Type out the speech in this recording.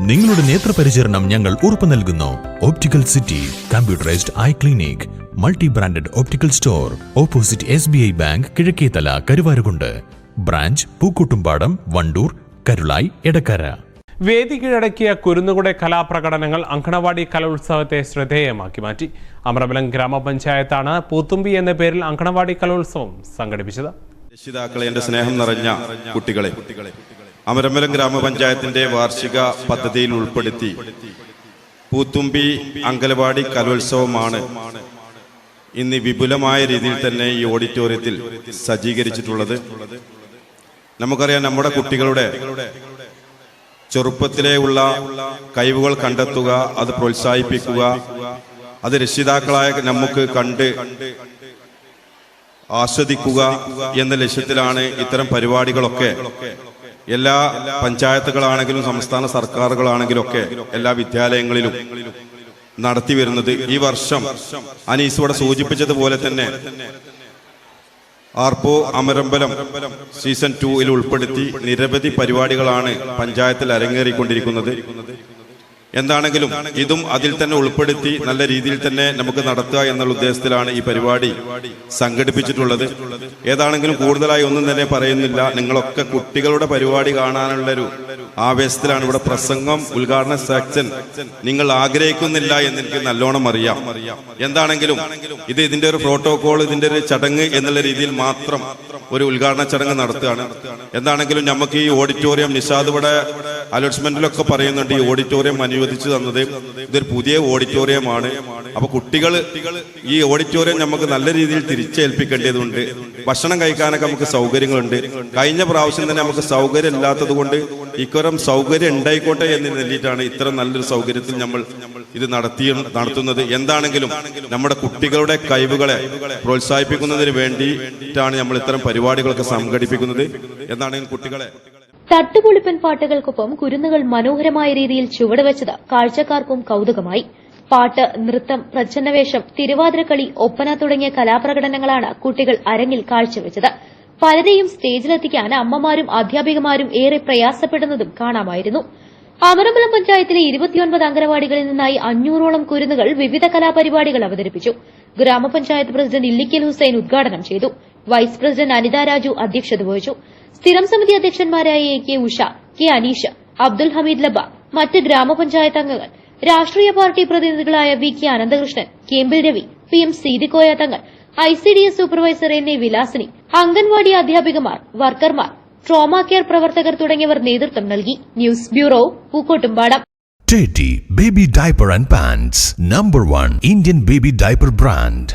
നിങ്ങളുടെ നേത്രപരിചരണം ഞങ്ങൾ ഉറപ്പു നൽകുന്നു. Optical city computerised eye clinic multi branded optical store opposite S B I bank Kizhakkethala Karuvarakundu branch Pookkottumpadam Wandoor Karulai Edakkara വേദി കീഴടക്കിയ കുരുന്നുകുടെ കലാപ്രകടനങ്ങൾ അങ്കണവാടി കലോത്സവത്തെ ശ്രദ്ധേയമാക്കി മാറ്റി. അമരബലം ഗ്രാമപഞ്ചായത്താണ് പൂത്തുമ്പി എന്ന പേരിൽ അങ്കണവാടി കലോത്സവം സംഘടിപ്പിച്ചത്. രക്ഷിതാക്കളെ എന്റെ സ്നേഹം നിറഞ്ഞ കുട്ടികളെ അമരമ്പലം ഗ്രാമപഞ്ചായത്തിന്റെ വാർഷിക പദ്ധതിയിൽ ഉൾപ്പെടുത്തി പൂത്തുമ്പി അങ്കലവാടി കലോത്സവമാണ് ഇന്ന് വിപുലമായ രീതിയിൽ തന്നെ ഈ ഓഡിറ്റോറിയത്തിൽ സജ്ജീകരിച്ചിട്ടുള്ളത്. നമുക്കറിയാം നമ്മുടെ കുട്ടികളുടെ ചെറുപ്പത്തിലേ ഉള്ള കഴിവുകൾ കണ്ടെത്തുക അത് പ്രോത്സാഹിപ്പിക്കുക അത് രക്ഷിതാക്കളായ നമുക്ക് കണ്ട് ആസ്വദിക്കുക എന്ന ലക്ഷ്യത്തിലാണ് ഇത്തരം പരിപാടികളൊക്കെ എല്ലാ പഞ്ചായത്തുകളാണെങ്കിലും സംസ്ഥാന സർക്കാരുകളാണെങ്കിലും ഒക്കെ എല്ലാ വിദ്യാലയങ്ങളിലും നടത്തി വരുന്നത് ഈ വർഷം അനീസ് ഇവിടെ സൂചിപ്പിച്ചതുപോലെ തന്നെ ആർപ്പോ അമരമ്പലം സീസൺ ടൂയിൽ ഉൾപ്പെടുത്തി നിരവധി പരിപാടികളാണ് പഞ്ചായത്തിൽ അരങ്ങേറിക്കൊണ്ടിരിക്കുന്നത്. എന്താണെങ്കിലും ഇതും അതിൽ തന്നെ ഉൾപ്പെടുത്തി നല്ല രീതിയിൽ തന്നെ നമുക്ക് നടത്തുക എന്നുള്ള ഉദ്ദേശത്തിലാണ് ഈ പരിപാടി സംഘടിപ്പിച്ചിട്ടുള്ളത്. ഏതാണെങ്കിലും കൂടുതലായി ഒന്നും തന്നെ പറയുന്നില്ല. നിങ്ങളൊക്കെ കുട്ടികളുടെ പരിപാടി കാണാനുള്ള ഒരു ആവേശത്തിലാണ് ഇവിടെ പ്രസംഗം ഉദ്ഘാടന സെക്ഷൻ. നിങ്ങൾ ആഗ്രഹിക്കുന്നില്ല എന്ന് എനിക്ക് നല്ലോണം അറിയാം. എന്താണെങ്കിലും ഇത് ഇതിന്റെ ഒരു പ്രോട്ടോകോൾ ഇതിന്റെ ഒരു ചടങ്ങ് എന്നുള്ള രീതിയിൽ മാത്രം ഒരു ഉദ്ഘാടന ചടങ്ങ് നടത്തുകയാണ്. എന്താണെങ്കിലും നമുക്ക് ഈ ഓഡിറ്റോറിയം നിഷാദ് ഇവിടെ അലോട്ട്മെന്റിലൊക്കെ പറയുന്നുണ്ട് ഈ ഓഡിറ്റോറിയം അനുവദിച്ചു തന്നത്. ഇതൊരു പുതിയ ഓഡിറ്റോറിയമാണ് അപ്പൊ കുട്ടികൾ ഈ ഓഡിറ്റോറിയം നമുക്ക് നല്ല രീതിയിൽ തിരിച്ചേൽപ്പിക്കേണ്ടതുണ്ട്. ഭക്ഷണം കഴിക്കാനൊക്കെ നമുക്ക് സൗകര്യങ്ങളുണ്ട്. കഴിഞ്ഞ പ്രാവശ്യം തന്നെ നമുക്ക് സൗകര്യം ഇല്ലാത്തത് കൊണ്ട് ഇക്കൊരം സൗകര്യം ഉണ്ടായിക്കോട്ടെ എന്ന് നൽകിയിട്ടാണ് ഇത്ര നല്ലൊരു സൗകര്യത്തിൽ നമ്മൾ ഇത് നടത്തി നടത്തുന്നത്. എന്താണെങ്കിലും നമ്മുടെ കുട്ടികളുടെ കഴിവുകളെ പ്രോത്സാഹിപ്പിക്കുന്നതിന് വേണ്ടിയിട്ടാണ് നമ്മൾ ഇത്തരം പരിപാടികളൊക്കെ സംഘടിപ്പിക്കുന്നത്. എന്താണെങ്കിലും കുട്ടികളെ തട്ടുപൊളിപ്പൻ പാട്ടുകൾക്കൊപ്പം കുരുന്നുകൾ മനോഹരമായ രീതിയിൽ ചുവടുവെച്ചത് കാഴ്ചക്കാർക്കും കൌതുകമായി. പാട്ട് നൃത്തം പ്രച്ഛന്നവേഷം തിരുവാതിരക്കളി ഒപ്പന തുടങ്ങിയ കലാപ്രകടനങ്ങളാണ് കുട്ടികൾ അരങ്ങിൽ കാഴ്ചവെച്ചത്. പലരെയും സ്റ്റേജിലെത്തിക്കാൻ അമ്മമാരും അധ്യാപികമാരും ഏറെ പ്രയാസപ്പെടുന്നതും കാണാമായിരുന്നു. അമരമ്പലം പഞ്ചായത്തിലെ ഇരുപത്തിയൊൻപത് അംഗനവാടികളിൽ നിന്നായി അഞ്ഞൂറോളം കുരുന്നുകൾ വിവിധ കലാപരിപാടികൾ അവതരിപ്പിച്ചു. ഗ്രാമപഞ്ചായത്ത് പ്രസിഡന്റ് ഇല്ലിക്കൽ ഹുസൈൻ ഉദ്ഘാടനം ചെയ്തു. വൈസ് പ്രസിഡന്റ് അനിത രാജു അധ്യക്ഷത വഹിച്ചു. സ്ഥിരം സമിതി അധ്യക്ഷന്മാരായ A K Usha K Aneesha Abdul Hameed Labba മറ്റ് ഗ്രാമപഞ്ചായത്ത് അംഗങ്ങൾ രാഷ്ട്രീയ party പ്രതിനിധികളായ V K Ananthakrishnan Kembil Ravi P M Seethikoya Thangal I C D S supervisor N A Vilasini anganwadi അധ്യാപികമാർ വർക്കർമാർ ട്രോമ കെയർ പ്രവർത്തകർ തുടങ്ങിയവർ നേതൃത്വം നൽകി. News bureau Pookkottumpadam. Baby Diaper and Pants Number One Indian Baby Diaper Brand